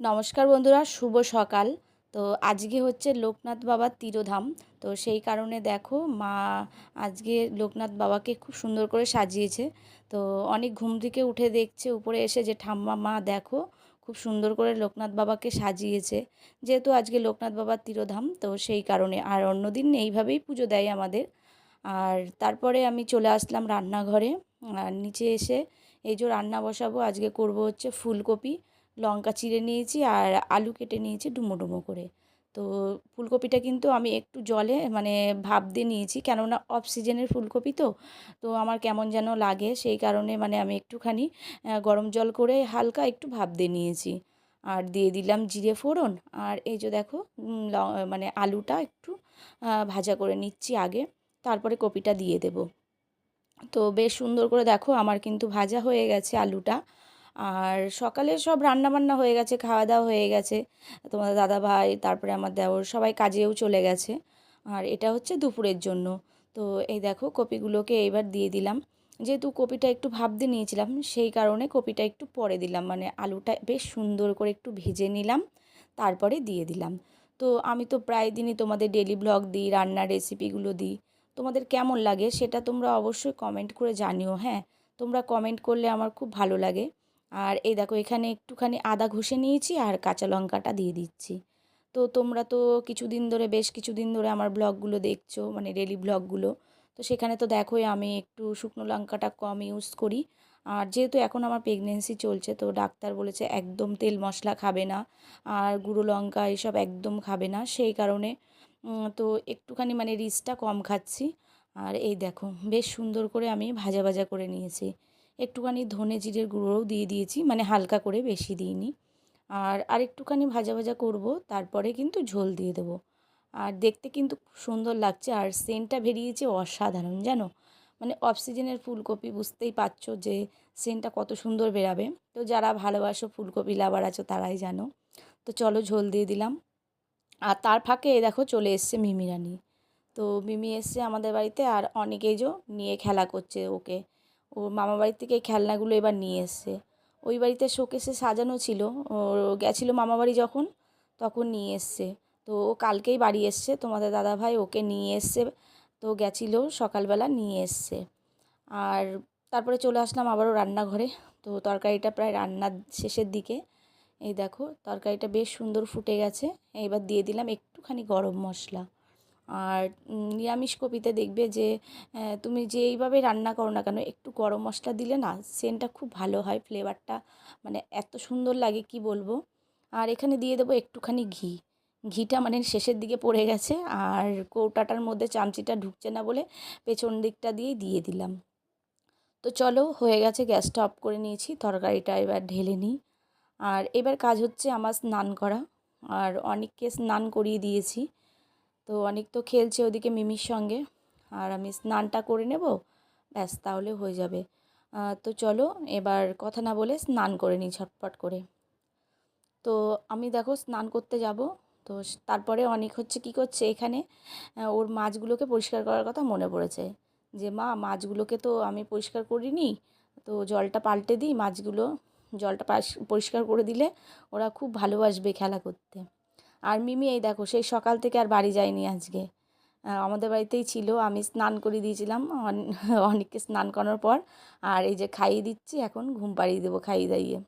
নমস্কার বন্ধুরা, শুভ সকাল। তো আজকে হচ্ছে লোকনাথ বাবার তিরোধাম। তো সেই কারণে দেখো মা আজকে লোকনাথ বাবাকে খুব সুন্দর করে সাজিয়েছে। তো অনেক ঘুম থেকে উঠে দেখছে, উপরে এসে যে, ঠাম্মা, মা, দেখো, খুব সুন্দর করে লোকনাথ বাবাকে সাজিয়েছে। যেহেতু আজকে লোকনাথ বাবার তিরোধাম, তো সেই কারণে। আর অন্যদিন এইভাবেই পুজো দেয় আমাদের। আর তারপরে আমি চলে আসলাম রান্নাঘরে। আর নিচে এসে এই যে, রান্না বসাবো, আজকে করব হচ্ছে ফুলকপি। লঙ্কা চিড়ে নিয়েছি আর আলু কেটে নিয়েছি ডুমো ডুমো করে। তো ফুলকপিটা কিন্তু আমি একটু জলে মানে ভাপ দিয়ে নিয়েছি, কেননা অফ সিজনের ফুলকপি তো। তো আমার কেমন যেন লাগে, সেই কারণে মানে আমি একটুখানি গরম জল করে হালকা একটু ভাপ দিয়ে নিয়েছি। আর দিয়ে দিলাম জিরে ফোড়ন, আর এই যে দেখো মানে আলুটা একটু ভাজা করে নিচ্ছি আগে, তারপরে কপিটা দিয়ে দেব। তো বেশ সুন্দর করে দেখো, আমার কিন্তু ভাজা হয়ে গেছে আলুটা। আর সকালে সব রান্নাবান্না হয়ে গেছে খাওয়া দাওয়া হয়ে গেছে। তোমাদের দাদা ভাই তারপরে আমার দেওর সবাই কাজেও চলে গেছে। আর এটা হচ্ছে দুপুরের জন্য। তো এই দেখো কপিগুলোকে এইবার দিয়ে দিলাম। যেহেতু কপিটা একটু ভাব দিয়ে নিয়েছিলাম, সেই কারণে কপিটা একটু পরে দিলাম। মানে আলুটা বেশ সুন্দর করে একটু ভেজে নিলাম, তারপরে দিয়ে দিলাম। তো আমি তো প্রায় দিনই তোমাদের ডেলি ব্লগ দিই, রান্নার রেসিপিগুলো দিই। তোমাদের কেমন লাগে সেটা তোমরা অবশ্যই কমেন্ট করে জানিও হ্যাঁ? তোমরা কমেন্ট করলে আমার খুব ভালো লাগে। আর এই দেখো, এখানে একটুখানি আদা ঘষে নিয়েছি আর কাঁচা লঙ্কাটা দিয়ে দিচ্ছি। তো তোমরা তো কিছুদিন ধরে, বেশ কিছুদিন ধরে আমার ব্লগগুলো দেখছ মানে ডেলি ব্লগগুলো, তো সেখানে তো দেখোই আমি একটু শুকনো লঙ্কাটা কম ইউজ করি। আর যেহেতু এখন আমার প্রেগনেন্সি চলছে, তো ডাক্তার বলেছে একদম তেল মশলা খাবে না, আর গুঁড়ো লঙ্কা এসব একদম খাবে না, সেই কারণে তো একটুখানি মানে রিচটা কম খাচ্ছি। আর এই দেখো, বেশ সুন্দর করে আমি ভাজা ভাজা করে নিয়েছি। একটুখানি ধনে জিরের গুঁড়োও দিয়ে দিয়েছি মানে হালকা করে বেশি দিইনি। আর আর একটুখানি ভাজা ভাজা করব, তারপরে কিন্তু ঝোল দিয়ে দেবো। আর দেখতে কিন্তু খুব সুন্দর লাগছে, আর সেন্টটা বেরিয়েছে অসাধারণ, জানো? মানে অক্সিজেনের ফুলকপি, বুঝতেই পারছ যে সেন্টটা কত সুন্দর বেরাবে। তো যারা ভালোবাসো ফুলকপি লাভার আছো তারাই জানো। তো চলো ঝোল দিয়ে দিলাম। আর তার ফাঁকে দেখো চলে এসছে মিমিরানি তো মিমি এসছে আমাদের বাড়িতে, আর অনেকেই যে নিয়ে খেলা করছে ওকে। ও মামা বাড়ির থেকে খেলনাগুলো এবার নিয়ে এসছে। ওই বাড়িতে শোকেসে সাজানো ছিল। ও গেছিল মামা বাড়ি যখন, তখন নিয়ে এসছে। তো ও কালকেই বাড়ি এসছে। তোমাদের দাদাভাই ওকে নিয়ে এসছে। তো গেছিল সকালবেলা নিয়ে এসছে। আর তারপরে চলে আসলাম আবারও রান্নাঘরে। তো তরকারিটা প্রায় রান্নার শেষের দিকে। এই দেখো, তরকারিটা বেশ সুন্দর ফুটে গেছে। এবার দিয়ে দিলাম একটুখানি গরম মশলা। আর নিরামিষ কপিতে দেখবে যে তুমি যেইভাবে রান্না করো না কেন, একটু গরম মশলা দিলে না সেন্টটা খুব ভালো হয় ফ্লেভারটা মানে এত সুন্দর লাগে কি বলব? আর এখানে দিয়ে দেবো একটুখানি ঘি। ঘিটা মানে শেষের দিকে পড়ে গেছে আর কৌটাটার মধ্যে চামচিটা ঢুকছে না বলে পেছন দিকটা দিয়েই দিয়ে দিলাম। তো চলো, হয়ে গেছে গ্যাসটা অফ করে নিয়েছি, তরকারিটা এবার ঢেলে নিই। আর এবার কাজ হচ্ছে আমার স্নান করা। আর অনেককে স্নান করিয়ে দিয়েছি। তো অনেক তো খেলছে ওদিকে মিমির সঙ্গে। আর আমি স্নানটা করে নেব, ব্যাস তাহলে হয়ে যাবে। তো চলো এবার কথা না বলে স্নান করে নিই ঝটপট করে। তো আমি দেখো স্নান করতে যাব। তো তারপরে অনেক হচ্ছে কি করছে এখানে ওর মাছগুলোকে পরিষ্কার করার কথা মনে পড়েছে। যে মা, মাছগুলোকে তো আমি পরিষ্কার করিনি, তো জলটা পাল্টে দিই মাছগুলো। জলটা পরিষ্কার করে দিলে ওরা খুব ভালোবাসবে খেলা করতে। আর মিমি, এই দেখো সেই সকাল থেকে আর বাড়ি যায়নি আজকে। আমাদের বাড়িতেই ছিল, আমি স্নান করে দিয়েছিলাম অনেককে স্নান করানোর পর, আর এই যে খাইয়ে দিচ্ছি, এখন ঘুম পাড়িয়ে দেবো খাইয়ে দাইয়ে।